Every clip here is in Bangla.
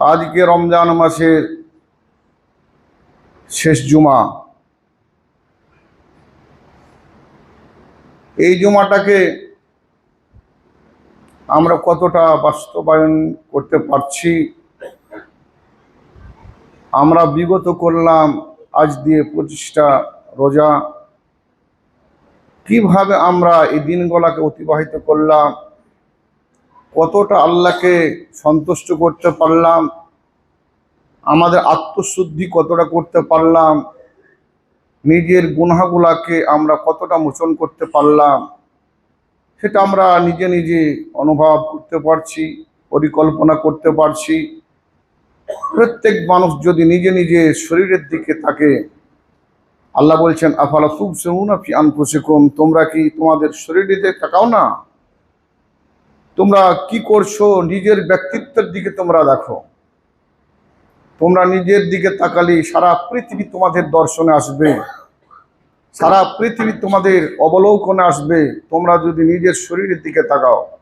আজকে রমজান মাসের শেষ জুমা। এই জুমাটাকে আমরা কতটা বাস্তবায়ন করতে পারছি, আমরা বিগত করলাম, আজ দিয়ে পঁচিশটা রোজা। কীভাবে আমরা এই দিনগুলোকে অতিবাহিত করলাম কতটা আল্লাহকে সন্তুষ্ট করতে পারলাম, আমাদের আত্মশুদ্ধি কতটা করতে পারলাম, নিজের গুনাগুলাকে আমরা কতটা মোচন করতে পারলাম, সেটা আমরা নিজে নিজে অনুভব করতে পারছি, পরিকল্পনা করতে পারছি। প্রত্যেক মানুষ যদি নিজে নিজে শরীরের দিকে থাকে আল্লাহ বলছেন, আফালা খুব সেমুনা ফি আনফুসিকুম তোমরা কি তোমাদের শরীরে তাকাও না? তোমরা কি করছ? নিজের ব্যক্তিত্বের দিকে তোমরা দেখো। তোমরা নিজের দিকে তাকালি সারা পৃথিবী তোমাদের দর্শনে আসবে। সারা পৃথিবী তোমাদের অবলোকনে আসবে। তোমরা যদি নিজের শরীরের দিকে তাকাও।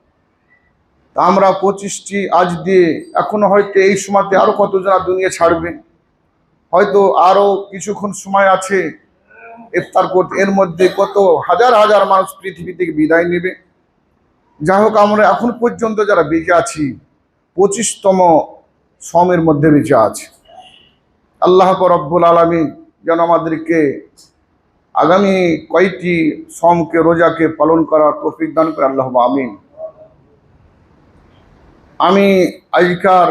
তা আমরা পঁচিশটি আজ দিয়ে, এখনও হয়তো এই সময়তে আরও কতজনা দুনিয়া ছাড়বে? হয়তো আরও কিছুক্ষণ সময় আছে, ইফতার করতে। এর মধ্যে কত হাজার হাজার মানুষ পৃথিবী থেকে বিদায় নেবে। যাই হোক, আমরা এখন পর্যন্ত যারা বেঁচে আছি, পঁচিশতম সমের মধ্যে বেঁচে আছি। আল্লাহ রব্বুল আলমী যেন আমাদেরকে আগামী কয়েকটি সমকে, রোজাকে পালন করার তৌফিক দান করে, আল্লাহ আমিন। আমি আজকার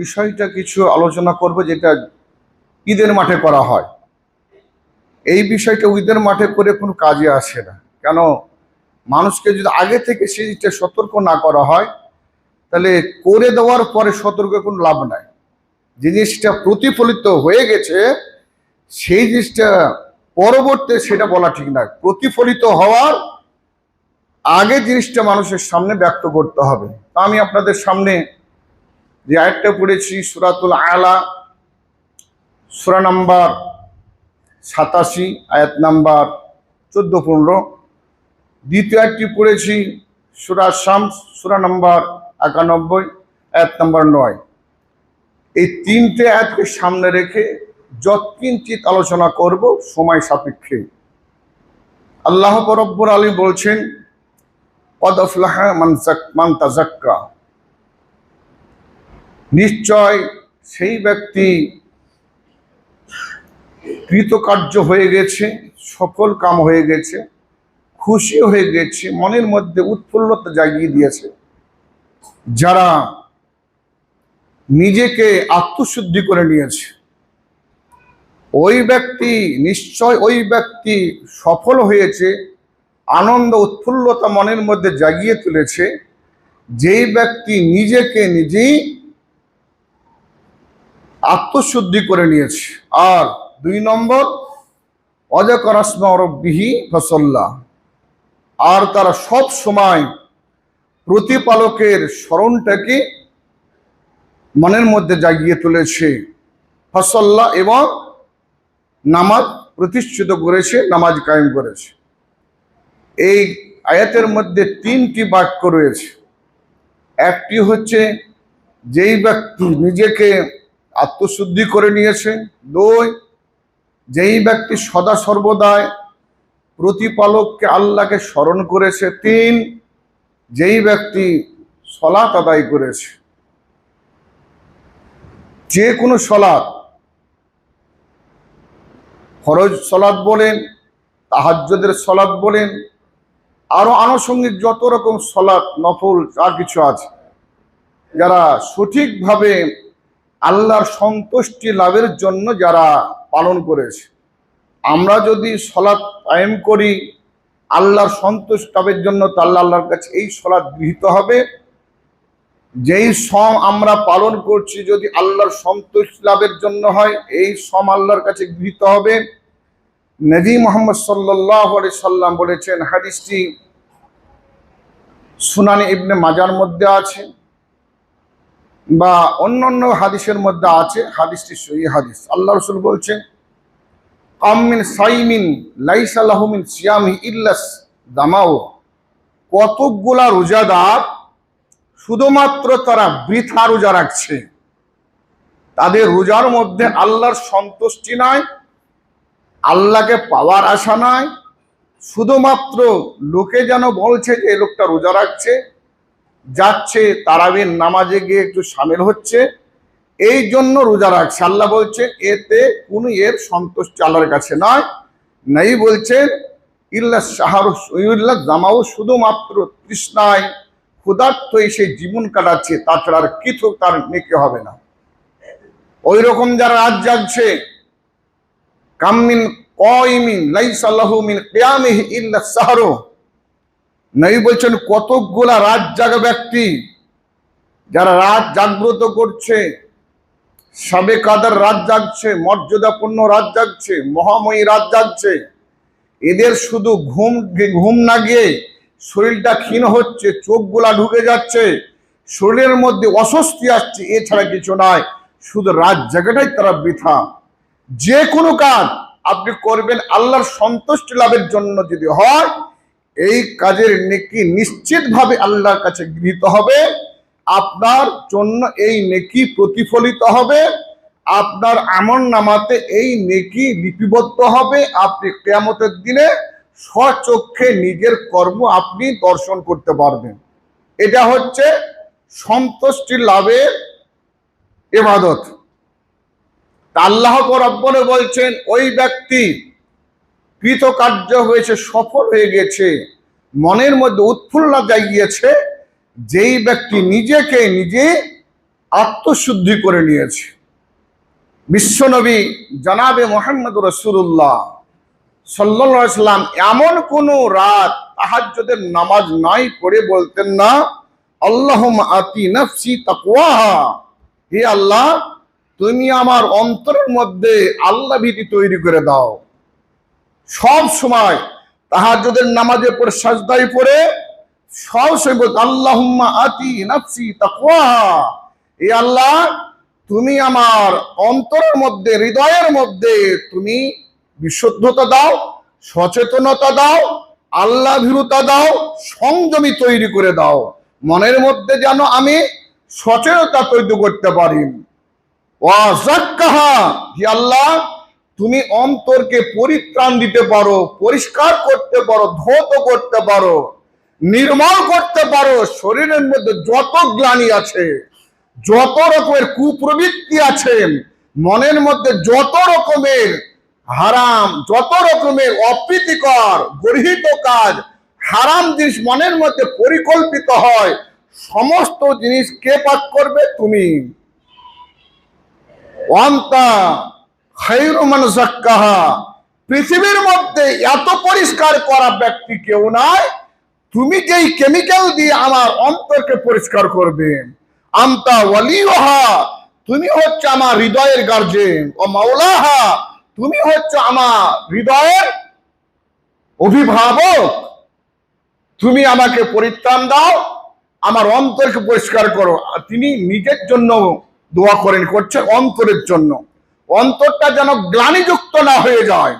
বিষয়টা কিছু আলোচনা করব যেটা ঈদের মাঠে করা হয়। এই বিষয়টা ঈদের মাঠে করে কোনো কাজে আসে না। কেন? মানুষকে যদি আগে থেকে সেই জিনিসটা সতর্ক না করা হয়, তাহলে করে দেওয়ার পরে সতর্ক কোনো লাভ নাই। জিনিসটা প্রতিফলিত হয়ে গেছে, সেই জিনিসটা পরবর্তী সেটা বলা ঠিক নয় প্রতিফলিত হওয়ার আগে জিনিসটা মানুষের সামনে ব্যক্ত করতে হবে। তা আমি আপনাদের সামনে যে আয়াতটা পড়েছি, সুরাতুল আলা, সুরা নাম্বার সাতাশি, আয়াত নাম্বার চোদ্দ, পনেরো দ্বিতীয় একটি পড়েছি, সুরা শামস, সুরা নম্বর একানব্বই, এক নম্বর নয়। এই তিনটে আয়াতকে সামনে রেখে যৎকিঞ্চিত আলোচনা করব সময় সাপেক্ষে। আল্লাহ রব্বুর আলী বলছেন তাজাক্কা নিশ্চয় সেই ব্যক্তি কৃতকার্য হয়ে গেছে, সফল কাম হয়ে গেছে। খুশি হয়ে গেছে, মনের মধ্যে উৎফুল্লতা জাগিয়ে দিয়েছে। যারা নিজেকে আত্মশুদ্ধি করে নিয়েছে, ওই ব্যক্তি নিশ্চয় ওই ব্যক্তি সফল হয়েছে, আনন্দ, উৎফুল্লতা মনের মধ্যে জাগিয়ে তুলেছে, যেই ব্যক্তি নিজেকে নিজেই আত্মশুদ্ধি করে নিয়েছে। আর দুই নম্বর অজকরাসমা রব্বিহি ফসল্লা। আর তারা সব সময় প্রতিপালকের স্মরণটাকে মনের মধ্যে জাগিয়ে তুলেছে। ফসল্লা এবং নামাজ প্রতিষ্ঠিত করেছে, নামাজ কায়েম করেছে। এই আয়াতের মধ্যে তিনটি বাক্য রয়েছে। একটি হচ্ছে, যেই ব্যক্তি নিজেকে আত্মশুদ্ধি করে নিয়েছে দুই যেই ব্যক্তি সদা সর্বদায় প্রতিপালককে আল্লাহকে স্মরণ করেছে তিন, যেই ব্যক্তি সলাৎ আদায় করেছে, যে কোনো সলাৎ, ফরজ সলাৎ বলেন তাহাজ্যদের সলাৎ বলেন, আরও আনুষঙ্গিক যত রকম সলাৎ, নফল যা কিছু আছে, যারা সঠিকভাবে আল্লাহর সন্তুষ্টি লাভের জন্য যারা পালন করেছে। আমরা যদি সলাৎ কায়েম করি, আল্লাহর সন্তোষ লাভের জন্য তো আল্লাহ আল্লাহর কাছে এই সলাৎ গৃহীত হবে। যেই সম আমরা পালন করছি যদি আল্লাহর সন্তোষ লাভের জন্য হয়, এই সম আল্লাহর কাছে গৃহীত হবে। নবী মোহাম্মদ সাল্লাহ সাল্লাম বলেছেন, হাদিসটি সুনানি ইবনে মাজার মধ্যে আছে বা অন্যান্য হাদিসের মধ্যে আছে। হাদিসটি সহি হাদিস। আল্লাহ রসুল বলছেন কামিন সাইমিন লাইসালাহমিন সিয়ামি ইল্লাস দামাও কতকগুলা রোজাদার শুধুমাত্র তারা বৃথা রোজা রাখছে। তাদের রোজার মধ্যে আল্লাহর সন্তুষ্টি নাই, আল্লাহকে পাওয়ার আশা নাই, শুধুমাত্র লোকে যেন বলছে যে লোকটা রোজা রাখছে, যাচ্ছে, তারাবির নামাজে গিয়ে একটু সামিল হচ্ছে। এই জন্য রোজা রাখছে আল্লাহ বলছে, এতে কোনো এর সন্তুষ্টি আল্লাহর কাছে নয়। নাই বলছেন ইল্লা সাহার ইল্লা জামাও শুধুমাত্র তৃষ্ণায় ক্ষুধার্ত এসে জীবন কাটাচ্ছে, তাছাড়া আর কিছু তার নেকে হবে না। ওই রকম যারা রাত জাগছে কামিন কয়মিন লাইসাল্লাহু মিন কিয়ামিহি ইল্লা সাহরু নবী বলছেন, কতকগুলা রাত জাগা ব্যক্তি, যারা রাত জাগ্রত করছে সবে কাদার রাত জাগছে, মর্যাদাপূর্ণ রাত জাগছে, মহাময়ী রাত জাগছে। এদের শুধু ঘুম ঘুম না গিয়ে শরীরটা ক্ষীণ হচ্ছে, চোখগুলা ঢুকে যাচ্ছে, শরীরের মধ্যে অস্বস্তি আসছে এছাড়া কিছু নয় শুধু রাত জায়গাটাই তারা বৃথা। যে কোনো কাজ আপনি করবেন আল্লাহর সন্তুষ্টি লাভের জন্য যদি হয়, এই কাজের নেকি নিশ্চিতভাবে আল্লাহর কাছে গৃহীত হবে। আপনার জন্য এই নেকি প্রতিফলিত হবে। আপনার আমন নামাতে এই নেকি লিপিবদ্ধ হবে। আপনি কেয়ামতের দিনে স্বচক্ষে নিজের কর্ম আপনি দর্শন করতে পারবেন। এটা হচ্ছে সন্তুষ্টি লাভের এবাদত আল্লাহ রব্বনে বলছেন, ওই ব্যক্তি কৃতকার্য হয়েছে, সফল হয়ে গেছে, মনের মধ্যে উৎফুল্লা জাগিয়েছে যেই ব্যক্তি নিজেকে নিজে আত্মশুদ্ধি করে নিয়েছে, বিশ্বনবী জানাবে মোহাম্মদ রসুল্লাহ সাল্লাম এমন কোন রাত তাহাজ্জুদের নামাজ নাই পড়ে বলতেন না আল্লাহ আতি হে আল্লাহ, তুমি আমার অন্তরের মধ্যে আল্লাহ ভীতি তৈরি করে দাও। সব সময় তাহাজ্জুদের নামাজে পড়ে সাজদাই পড়ে সব সময় বলতো আল্লাহুম্মা আতি নফসি তাকওয়াহা হে আল্লাহ, তুমি আমার অন্তরের মধ্যে, হৃদয়ের মধ্যে তুমি বিশুদ্ধতা দাও, সচেতনতা দাও আল্লাহ ভীরুতা দাও, সংযমী তৈরি করে দাও। মনের মধ্যে যেন আমি সচেতনতা তৈরি করতে পারি। হি আল্লাহ, তুমি অন্তরকে পরিত্রাণ দিতে পারো, পরিষ্কার করতে পারো, ধৌত করতে পারো। নির্মল করতে পারো। শরীরের মধ্যে যত গ্লানি আছে, যত রকমের কুপ্রবৃত্তি আছে, মনের মধ্যে যত রকমের হারাম, যত রকমের অপ্রীতিকর, গর্হিত কাজ, হারাম জিনিস মনের মধ্যে পরিকল্পিত হয়, সমস্ত জিনিস কে পাক করবে? তুমি। পৃথিবীর মধ্যে এত পরিষ্কার করা ব্যক্তি কেউ নাই তুমি যেই কেমিক্যাল দিয়ে আমার অন্তরকে পরিষ্কার করবে, আমতা ওয়ালিওহা তুমি হচ্ছে আমার হৃদয়ের গার্জেন ও মাওলাহা, তুমি হচ্ছে আমার হৃদয়ের অভিভাবক। তুমি আমাকে পরিত্রাণ দাও, আমার অন্তরকে পরিষ্কার করো। তিনি নিজের জন্য দোয়া করেন, করছে অন্তরের জন্য। অন্তরটা যেন গ্লানিযুক্ত না হয়ে যায়,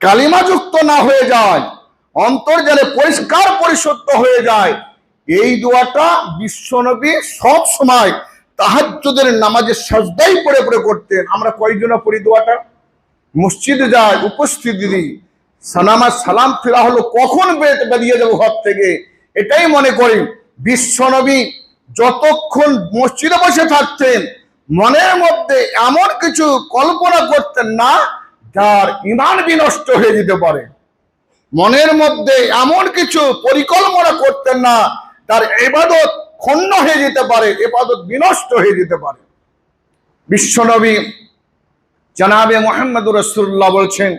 কালিমাযুক্ত না হয়ে যায়। অন্তর যেন পরিষ্কার পরিশুদ্ধ হয়ে যায়। এই দোয়াটা বিশ্বনবী সব সময় তাহাজ্জুদের নামাজের সাজদাই পড়ে পড়ে করতেন। আমরা কয়জনা পড়ি দোয়াটা? মসজিদে যায় উপস্থিতি দিই। সানামা সালাম ফেরা হলো কখন বের- বেরিয়ে যাব ঘর থেকে? এটাই মনে করি, বিশ্বনবী যতক্ষণ মসজিদে বসে থাকতেন, মনের মধ্যে এমন কিছু কল্পনা করতেন না, যার ইমান বিনষ্ট হয়ে যেতে পারে। মনের মধ্যে এমন কিছু পরিকল্পনা করতেন না, তার এবাদত ক্ষণ্ণ হয়ে যেতে পারে, এবাদত বিনষ্ট হয়ে যেতে পারে। বিশ্বনবী জানাবে মোহাম্মদ রসুল্লাহ বলছেন,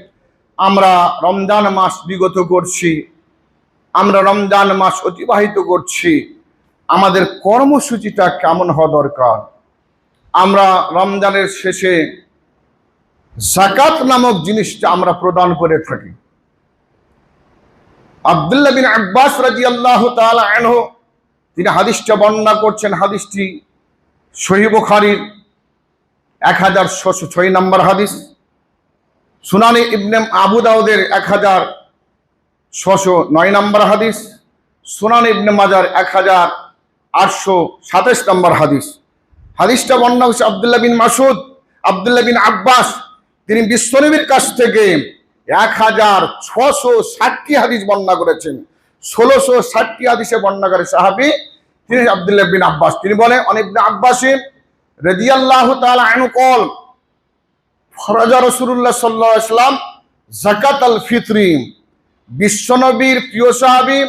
আমরা রমজান মাস বিগত করছি, আমরা রমজান মাস অতিবাহিত করছি, আমাদের কর্মসূচিটা কেমন হওয়া দরকার? আমরা রমজানের শেষে জাকাত নামক জিনিসটা আমরা প্রদান করে থাকি। আব্দুল্লাহ বিন আব্বাস রাজি আল্লাহ তিনি হাদিসটা বর্ণনা করছেন, হাদিসটি সহি বুখারীর এক হাজার ছশো ছয় নম্বর হাদিস। সুনানি ইবনে আবু দাউদের এক হাজার ছশো নয় নম্বর হাদিস। সুনানি ইবনে মাজার এক হাজার আটশো সাতাশ নম্বর হাদিস। হাদিসটা বর্ণনা হচ্ছে আবদুল্লাহ বিন মাসুদ আবদুল্লাহ বিন আব্বাস। তিনি বিশ্বনবীর কাছ থেকে এক হাজার ছশো ষাটটি হাদিস বর্ণনা করেছেন। ষোলোশো ষাটটি হাদিসে বর্ণনাকারী সাহাবি, তিনি আবদুল্লাহ বিন আব্বাস। তিনি বলেন, অনেক আব্বাসী রেদিয়াল্লাহ তাআলা আনহু কল, ফরাজা রসুল্লাহ সাল্লাহ ইসলাম জাকাত আল ফিতরি। বিশ্বনবীর প্রিয় সাহাবি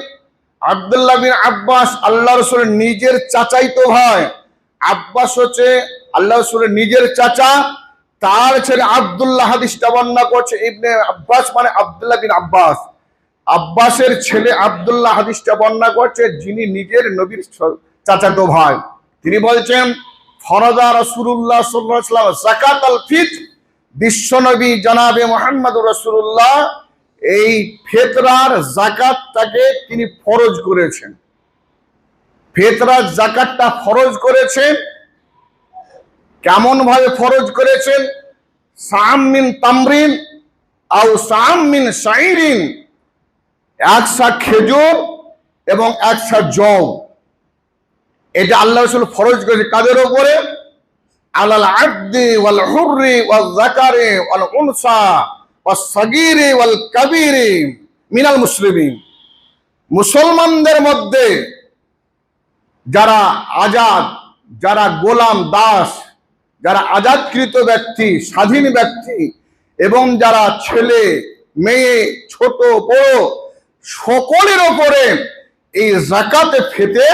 আবদুল্লাহ বিন আব্বাস আল্লাহ রসুলের নিজের চাচাই তো ভাই আব্বাস হচ্ছে আল্লাহ রসুলের নিজের চাচা তার ছেলে আবদুল্লাহ হাদিসটা বর্ণনা করছে, ইবনে আব্বাস মানে আবদুল্লাহ বিন আব্বাস। আব্বাসের ছেলে আবদুল্লাহ হাদিসটা বর্ণনা করছে, যিনি নিজের নবীর চাচাতো ভাই। তিনি বলছেন, ফরজা রসুল্লাহ সাল্লাহ জাকাত আল ফিত বিশ্বনবী জনাবে মোহাম্মদ রসুল্লাহ এই ফেতরার জাকাতটাকে তিনি ফরজ করেছেন। ফেতরার জাকাতটা ফরজ করেছেন কেমন ভাবে ফরজ করেছেন? সামিন তামরিন আও সামিন শাইরিন। একশা খেজুর এবং একশা জব এটা আল্লাহ রসুল ফরজ করেছে কাদের ওপরে আলাল আব্দি ওয়াল হুররি ওয়াল যাকারি ওয়াল উনসা ওয়াল সাগীরি ওয়াল কাবীরি মিনাল মুসলিমিন। মুসলমানদের মধ্যে যারা আজাদ, যারা গোলাম, দাস যারা আজাদকৃত ব্যক্তি, স্বাধীন ব্যক্তি এবং যারা ছেলে, মেয়ে, ছোট, বড়, সকলের ওপরে এই জাকাতে ফেতে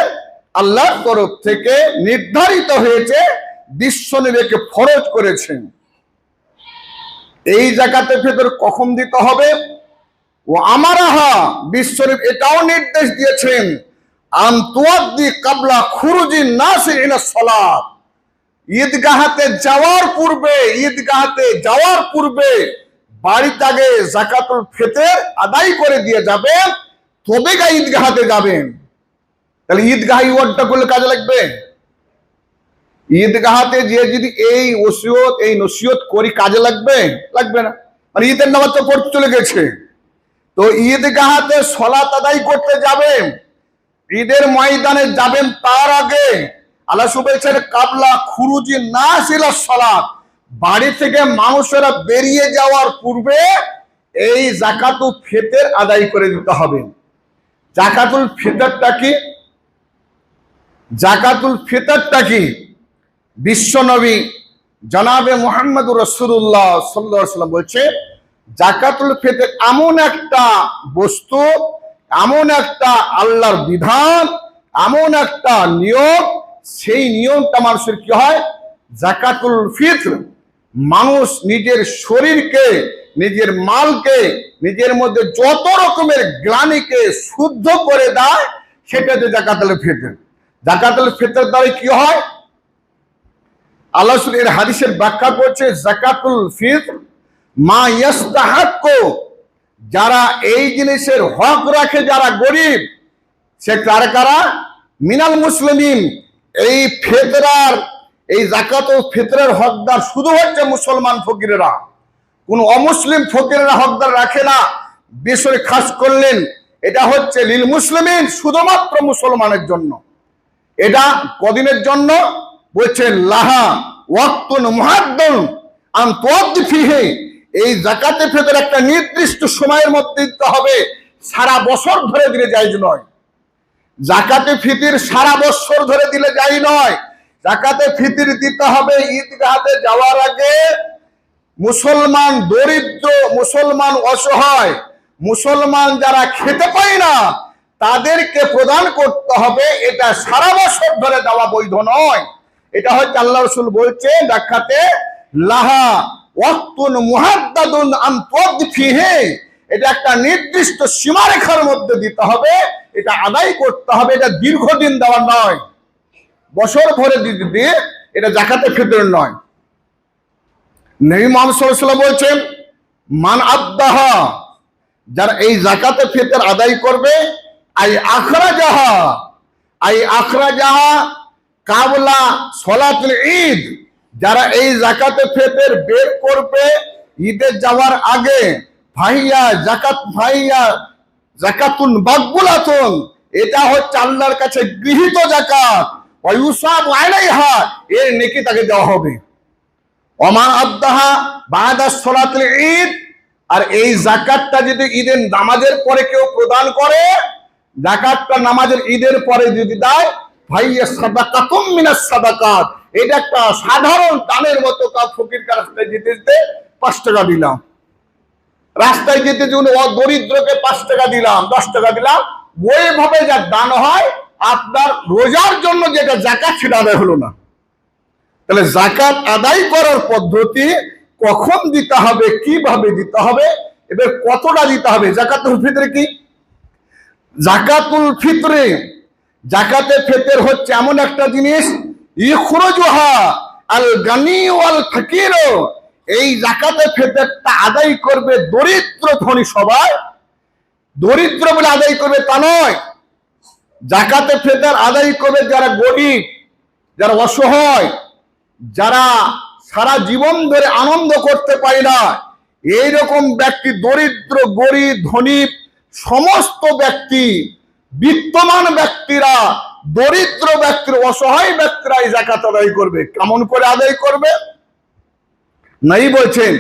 আল্লাহর তরফ থেকে নির্ধারিত হয়েছে বিশ্বনবীকে ফরজ করেছেন। এই জাকাতে ফেতর কখন দিতে হবে? ও আমারাহা বিশ্বনবী এটাও নির্দেশ দিয়েছেন আন্তুয়াদ্দি কাবলা খুরুজি নাসি ইলা ঈদগাহাতে যাওয়ার পূর্বে, ঈদগাহাতে যাওয়ার পূর্বে বাড়িতে আগে জাকাতুল ফেতের আদায় করে দিয়ে যাবেন, তবে গা ঈদগাহাতে যাবেন। তাহলে ঈদগাহ ওয়ার্ডটা করলে কাজে লাগবে? ঈদগাহাতে যে যদি এই ওসিয়ত, এই নসিয়ত করি কাজে লাগবে? লাগবে না। মানে ঈদের নামাজ তো পড়তে চলে গেছে। তো ঈদগাহাতে সলাত আদায় করতে যাবেন। ঈদের ময়দানে যাবেন তার আগে আল্লাহ শুভেচ্ছেন কাবলা, খুরুজি না ছিল সলাৎ বাড়ি থেকে মানুষেরা বেরিয়ে যাওয়ার পূর্বে এই জাকাতু ফেতের আদায় করে দিতে হবে। জাকাতুল ফিতরটা কি? জাকাতুল ফিতরটা কি? বিশ্বনবী জনাবে মোহাম্মদ রসুল্লাহ সাল্লাহ সাল্লাম বলছে, জাকাতুল ফিতর এমন একটা বস্তু, এমন একটা আল্লাহর বিধান, এমন একটা নিয়ম সেই নিয়মটা মানুষের কি হয়? জাকাতুল ফিতর। মানুষ নিজের শরীরকে, নিজের মালকে, নিজের মধ্যে যত রকমের গ্লানিকে শুদ্ধ করে দেয়, সেটা যে জাকাতুল ফিতর। জাকাতুল ফিতর দ্বারা কি হয়? আল্লাহ এর হাদিসের ব্যাখ্যা করছে, জাকাতুল ফিতর মা ইয়াস্তাহাক্কু, যারা এই জিনিসের হক রাখে যারা গরিব, সে কারা কারা? মিনাল মুসলিমিন এই ফেতরার, এই জাকাত ও ফেতরের হকদার শুধু হচ্ছে মুসলমান ফকিরেরা। কোন অমুসলিম ফকিরেরা হকদার রাখে না। বিষয় খাস করলেন, এটা হচ্ছে লিল মুসলিমিন শুধুমাত্র মুসলমানের জন্য। এটা কদিনের জন্য? বলছেন লাহা ওয়াক্তুন মুহাদ্দুন আন ফিহি। এই জাকাতে ফেতর একটা নির্দিষ্ট সময়ের মধ্যে দিতে হবে। সারা বছর ধরে দিলে যাইজ নয়। জাকাতে ফিতির সারা বছর ধরে দিলে যাই নয়। জাকাতে ফিতির দিতে হবে ঈদগাহাতে যাওয়ার আগে। মুসলমান দরিদ্র, মুসলমান অসহায়, মুসলমান যারা খেতে পায় না, তাদেরকে প্রদান করতে হবে। এটা সারা বছর ধরে দেওয়া বৈধ নয়। এটা হচ্ছে আল্লাহ রসুল বলছে ব্যাখ্যাতে লাহা ওয়াক্তুন মুহাদ্দাদুন তুয়াদ্দি ফিহি এটা একটা নির্দিষ্ট সীমারেখার মধ্যে দিতে হবে, এটা আদায় করতে হবে, এটা দীর্ঘদিন দেওয়া নয়। বছর ভরে দিতে দিয়ে এটা জাকাতে ফিতর নয়। নবী মোহাম্মদ সাল্লাল্লাহু বলছেন, মান আদাহা, যারা এই জাকাতে ফিতর আদায় করবে, আই আখরা যাহা আই আখরা যাহা কাবলা সলাতুল ঈদ, যারা এই জাকাতে ফেতের বের করবে ঈদের যাওয়ার আগে ভাইয়া, জাকাত ভাইয়া, জাকাতুন বাকবুলাতুন এটা হচ্ছে আল্লাহর কাছে গৃহীত জাকাত। ওয়ুসাব আলাইহা, এর নেকি তাকে দেওয়া হবে। ওমা আব্দাহা বাদা সলাতুল ঈদ। আর এই জাকাতটা যদি ঈদের নামাজের পরে কেউ প্রদান করে, জাকাতটা নামাজের ঈদের পরে যদি দেয়, ভাইয়া সাদাকাতুম মিনাস সাদাকাত। এটা একটা সাধারণ দানের মতো কা ফকির রাস্তায় যেতে যেতে পাঁচ টাকা দিলাম। রাস্তায় যেতে যেগুলো দরিদ্রকে পাঁচ টাকা দিলাম, দশ টাকা দিলাম। ওইভাবে যা দান হয়, আপনার রোজার জন্য যেটা জাকাত সেটা আদায় হলো না। তাহলে জাকাত আদায় করার পদ্ধতি কখন দিতে হবে, কীভাবে দিতে হবে এবার কতটা দিতে হবে, জাকাতুল ফিতরে কি? জাকাতুল ফিতরে, জাকাতে ফেতের হচ্ছে এমন একটা জিনিস, ইখরুজুহা আল গানি ওয়াল ফকির এই জাকাতে ফেতেরটা আদায় করবে দরিদ্র ধনী সবাই। দরিদ্র বলে আদায় করবে তা নয়। জাকাতে ফেতের আদায় করবে যারা গরিব, যারা অসহায়, যারা সারা জীবন ধরে আনন্দ করতে পারে না। এইরকম ব্যক্তি দরিদ্র, গরিব, ধনী সমস্ত ব্যক্তি বিত্তমান ব্যক্তিরা, দরিদ্র ব্যক্তির অসহায় ব্যক্তিরা এই জাকাত আদায় করবে। কেমন করে আদায় করবে? নাই বলছেন,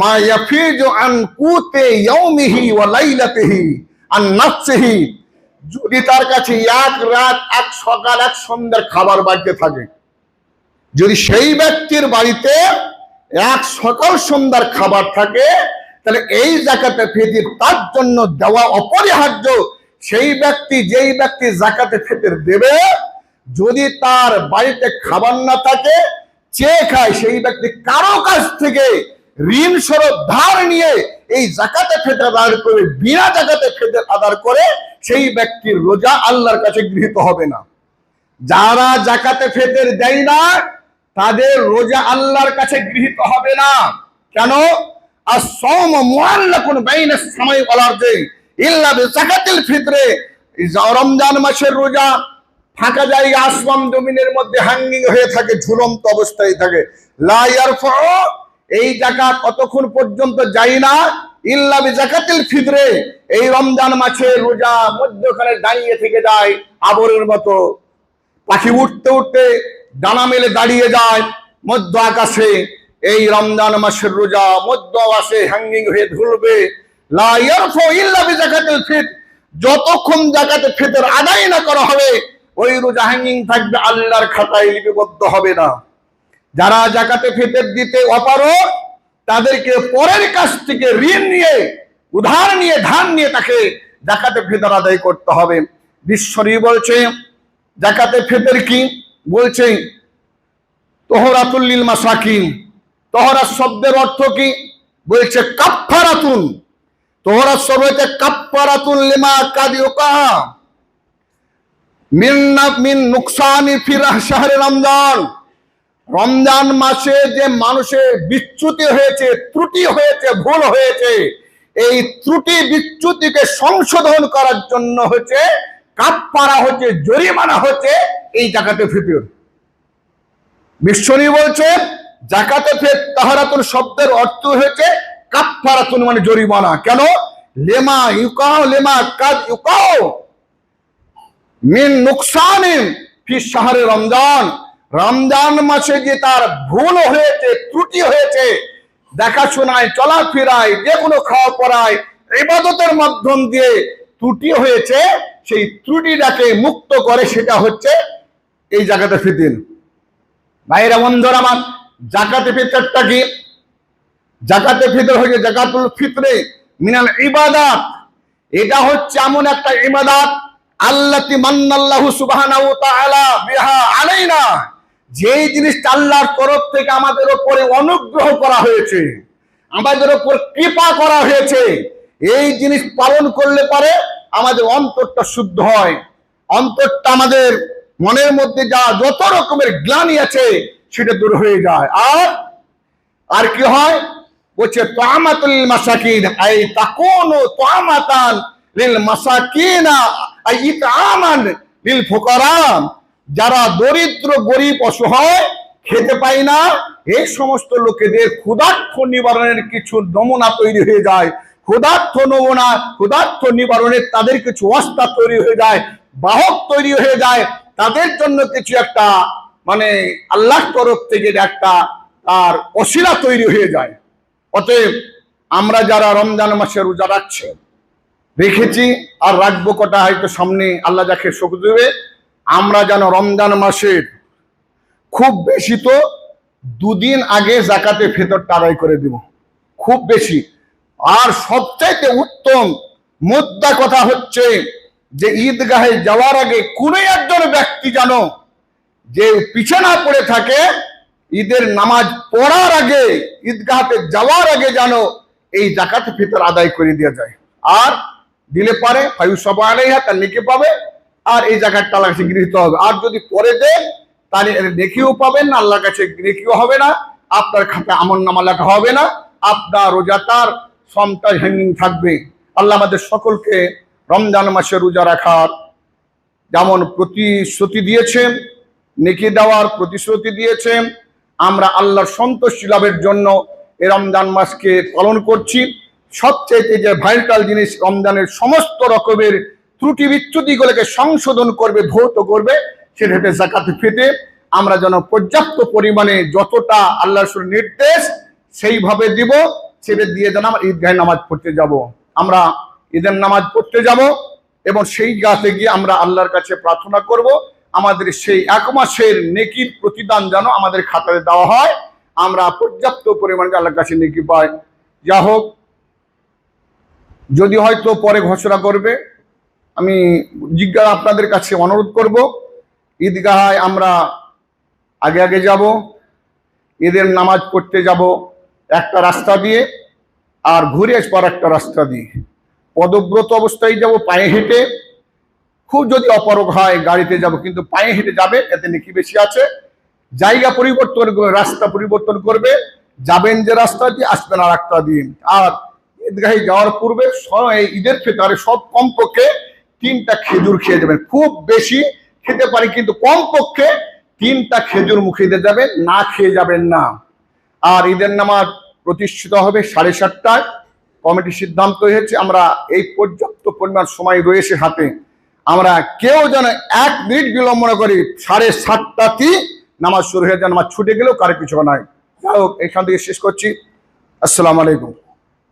মা ইয়াফিজু আন কুতে ইয়াউমিহি ওয়া লাইলাতিহি, আন নাফসিহি। যদি তার কাছে এক রাত, এক সকাল, এক সন্ধ্যার খাবার বাড়তে থাকে, যদি সেই ব্যক্তির বাড়িতে এক সকাল সন্ধ্যার খাবার থাকে, তাহলে এই জাকাতে ফিতির তার জন্য দেওয়া অপরিহার্য। সেই ব্যক্তি যেই ব্যক্তি জাকাতে ফিতির দেবে, যদি তার বাড়িতে খাবার না থাকে চেয়ে খায় সেই ব্যক্তি কারও কাছ থেকে ঋণ স্বরূপ ধার নিয়ে এই জাকাতে ফেতে আদার করে, বিনা জাকাতে ফেতে আদার করে সেই ব্যক্তির রোজা আল্লাহর কাছে গৃহীত হবে না। যারা জাকাতে ফেতের দেয় না, তাদের রোজা আল্লাহর কাছে গৃহীত হবে না। কেন? আর সম মুআল্লাকুন বাইনাস সামাই ওয়াল আরদি ইল্লা বিজাকাতিল ফিতরে। যা রমজান মাসের রোজা ফাঁকা জায়গা আসমান জমিনের মধ্যে হ্যাঙ্গিং হয়ে থাকে, ঝুলন্ত অবস্থায় থাকে। লা ইয়ারফাউ, এই জাকাত কতক্ষণ পর্যন্ত যায় না। ইল্লা বিজাকাতিল ফিতরে, এই রমজান মাসের রোজা মধ্যখানে দাঁড়িয়ে থেকে যায় আবরের মতো। পাখি উঠতে উঠতে ডানা মেলে দাঁড়িয়ে যায় মধ্য আকাশে। এই রমজান মাসের রোজা মধ্য আকাশে হ্যাঙ্গিং হয়ে ঝুলবে। লা ইয়ারফু ইল্লা বিজাকাতিল ফিত যতক্ষণ জাকাতে ফিতর আদায় না করা হবে ওই রোজা হ্যাঙ্গিং থাকবে আল্লাহর খাতায় লিপিবদ্ধ হবে না। যারা জাকাতে ফিতর দিতে অপারগ, তাদেরকে পরের কাছ থেকে ঋণ নিয়ে, উধার নিয়ে ধান নিয়ে তাকে জাকাতে ফিতর আদায় করতে হবে। বিশ্বরী বলছে, জাকাতে ফিতর কি? বলছে তোহরাতুল্লিল মাসাকিন। তোহরা শব্দের অর্থ কি? বলছে, কাফফারাতুন। তোহরা শব্দ হচ্ছে কাফফারাতুন লিমা কাদিউকা মিন নুকসানি ফির শাহরে রমজান। রমজান মাসে যে মানুষের বিচ্যুতি হয়েছে, ত্রুটি হয়েছে, ভুল হয়েছে, এই ত্রুটি বিচ্যুতিকে সংশোধন করার জন্য হচ্ছে কাপড়া হচ্ছে, জরিমানা হচ্ছে, এই জাকাতে ফিতর। বিশ্বনী বলছে, জাকাতে ফের তাহারাতুন শব্দের অর্থ হয়েছে কাফারাতুন মানে জরিমানা। কেন? লেমা ইউকাও, লেমা কাদ ইউকাও। মিন নুকসানিন ফি শাহরে রমজান। রমজান মাসে যে তার ভুল হয়েছে, ত্রুটি হয়েছে, দেখাশোনায়, চলাফেরায় যে কোনো খাওয়া পড়ায়, ইবাদতের মাধ্যম দিয়ে ত্রুটি হয়েছে, সেই ত্রুটিটাকে মুক্ত করে সেটা হচ্ছে এই জায়গাটা ফিতিন ভাইরা, বন্ধুরা আমার, জাকাতে ফিতরটা কি? জাকাতে ফিতর হচ্ছে জাকাতুল ফিতরে মিনাল ইবাদাত। এটা হচ্ছে এমন একটা ইবাদাত আল্লাতি মান্নাল্লাহু সুবহানাহু তাআলা বিহা আলাইনা। যেই জিনিসটা আল্লাহর তরফ থেকে আমাদের উপরে অনুগ্রহ করা হয়েছে, আমাদের উপর কৃপা করা হয়েছে, এই জিনিস পালন করলে পারে আমাদের অন্তরটা শুদ্ধ হয়। অন্তরটা আমাদের মনের মধ্যে যা যত রকমের গ্লানি আছে, সেটা দূর হয়ে যায়। আর আর কি হয়? বলছে তামাতুল মাসাকিন এই তাকুনু তামাতান লিল মাসাকিনা এই ইতআমান লিল ফুকারা যারা দরিদ্র, গরিব, অসহায়, খেতে পায় না এই সমস্ত লোকেদের ক্ষুধার্থ নিবারণের কিছু নমুনা তৈরি হয়ে যায়। ক্ষুধার্থ নমুনা ক্ষুধার্থ নিবারণের তাদের কিছু অস্তা তৈরি হয়ে যায়, বাহক তৈরি হয়ে যায়। তাদের জন্য কিছু একটা মানে আল্লাহর তরফ থেকে একটা তার অশিলা তৈরি হয়ে যায়। অতএব আমরা যারা রমজান মাসে রোজা রাখছে রেখেছি, আর রাখব কটা হয়তো সামনে আল্লাহ যাকে শোক দেবে। আমরা যেন রমজান মাসের খুব বেশি তো দুদিন আগে জাকাতে ফেতরটা আদায় করে দিব। খুব বেশি। আর সবচাইতে উত্তম মুদ্রা কথা হচ্ছে যে ঈদগাহে যাওয়ার আগে কোনো একজন ব্যক্তি যেন যে পিছনা পড়ে থাকে, ঈদের নামাজ পড়ার আগে, ঈদগাহতে যাওয়ার আগে যেন এই জাকাত ফিতর আদায় করে দেওয়া যায়। আর দিলে পারে, ফায়ু সব আলাইহা, তার নেকে পাবে, আর এই জায়গাটা আল্লাহ কাছে গৃহীত হবে। আর যদি পরে দেন, তাহলে নেকিও পাবেন না, আল্লাহর কাছে নেকিও হবে না, আপনার খাতায় আমন নামা লেখা হবে না, আপনার রোজাতার সমটা হ্যাঙ্গিং থাকবে। আল্লাহ আমাদের সকলকে রমজান মাসে রোজা রাখার যেমন প্রতিশ্রুতি দিয়েছেন, নেকি দেওয়ার প্রতিশ্রুতি দিয়েছেন, আমরা আল্লাহর সন্তুষ্টি লাভের জন্য এ রমজান মাসকে পালন করছি। সবচেয়ে যে ভাইটাল জিনিস রমজানের সমস্ত রকমের ত্রুটি বিচ্যুতিগুলোকে সংশোধন করবে, ধৌত করবে, সেটা হচ্ছে জাকাত ফেতে আমরা যেন পর্যাপ্ত পরিমাণে যতটা আল্লাহ নির্দেশ সেইভাবে দিব, সেটা দিয়ে যেন আমরা ঈদগাহে নামাজ পড়তে যাব। আমরা ঈদের নামাজ পড়তে যাব এবং সেই গাতে গিয়ে আমরা আল্লাহর কাছে প্রার্থনা করব, আমাদের সেই এক মাসের নেকির প্রতিদান যেন আমাদের খাতায় দেওয়া হয়। আমরা পর্যাপ্ত পরিমাণে আল্লাহর কাছে নেকি পাই। যা হোক যদি হয়তো পরে ঘোষণা করবে, আমি জিজ্ঞাসা আপনাদের কাছে অনুরোধ করব, ঈদগাহায় আমরা আগে আগে যাব, ঈদের নামাজ পড়তে যাব একটা রাস্তা দিয়ে আর ঘুরে আসবার একটা রাস্তা দিয়ে। পদব্রত অবস্থায় যাব, পায়ে হেঁটে, খুব যদি অপারগ হয় গাড়িতে যাব, কিন্তু পায়ে হেঁটে যাবে, এতে নাকি বেশি আছে। জায়গা পরিবর্তন রাস্তা পরিবর্তন করবে, যাবেন যে রাস্তা দিয়ে, আসবেন আর একটা দিন আর ঈদগাহে যাওয়ার পূর্বে ঈদের ফেতারে সব কমপক্ষে তিনটা খেজুর খেয়ে যাবেন। খুব বেশি খেতে পারি কিন্তু কমপক্ষে তিনটা খেজুর মুখে দিয়ে যাবেন, না খেয়ে যাবেন না। আর ঈদের নামাজ প্রতিষ্ঠিত হবে সাড়ে সাতটায়। কমিটির সিদ্ধান্ত হয়েছে, আমরা এই পর্যাপ্ত পরিমাণ সময় রয়েছে হাতে। আমরা কেউ যেন এক মিনিট বিলম্ব না করি, সাড়ে সাতটাতেই নামাজ শুরু হয়ে যায়, নামাজ ছুটে গেলেও কারও কিছু নয় যাই হোক, এখান থেকে শেষ করছি। আসসালামু আলাইকুম।